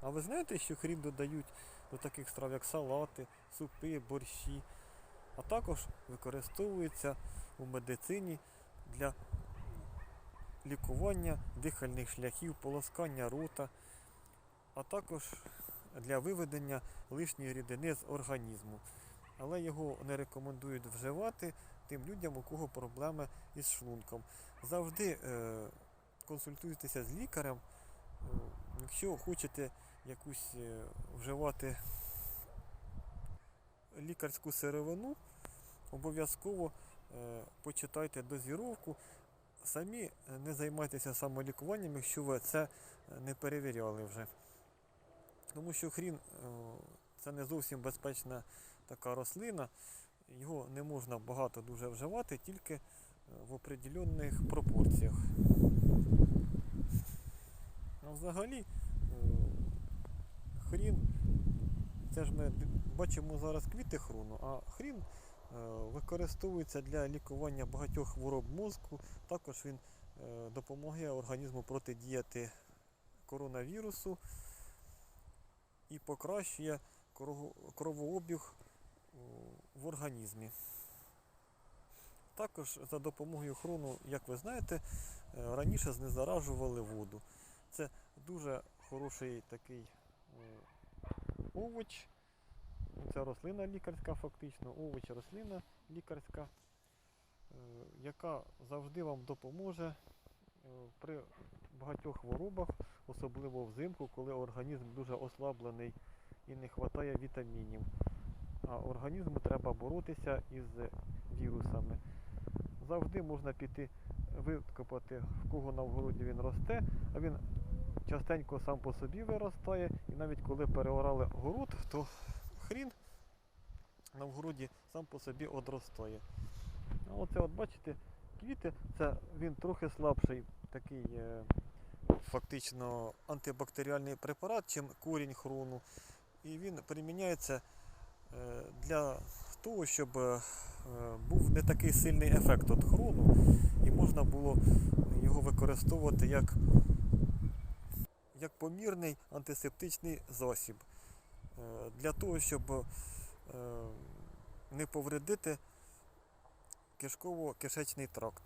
А ви знаєте, що хрін додають до таких страв, як салати, супи, борщі, а також використовується у медицині для лікування дихальних шляхів, полоскання рота, а також для виведення лишньої рідини з організму. Але його не рекомендують вживати тим людям, у кого проблеми із шлунком. Завжди е, консультуйтеся з лікарем. Е, Якщо хочете якусь е, вживати лікарську сировину, обов'язково е, почитайте дозіровку. Самі е, не займайтеся самолікуванням, якщо ви це не перевіряли вже. Тому що хрін це не зовсім безпечна така рослина. Його не можна багато дуже вживати, тільки в определенних пропорціях. А взагалі, е, хрін, це ж ми бачимо зараз квіти хрону, а хрін е, використовується для лікування багатьох хвороб мозку. Також він е, допомагає організму протидіяти коронавірусу і покращує кровообіг в організмі. Також за допомогою хрону, як ви знаєте, е, раніше знезаражували воду. Це дуже хороший такий овоч. Це рослина лікарська, фактично, овоч рослина лікарська, е, яка завжди вам допоможе е, при багатьох хворобах, особливо взимку, коли організм дуже ослаблений і не вистачає вітамінів. А організму треба боротися із вірусами. Завжди можна піти викопати, в кого на вгороді він росте, а він частенько сам по собі виростає. І навіть коли переорали город, то хрін на вгороді сам по собі одростає. А оце от бачите, квіти, це він трохи слабший такий е, фактично антибактеріальний препарат, чим корінь хрону. І він приміняється е, для того, щоб е, був не такий сильний ефект від хрону, і можна було його використовувати як, як помірний антисептичний засіб. Е, Для того, щоб е, не повредити кишково-кишечний тракт.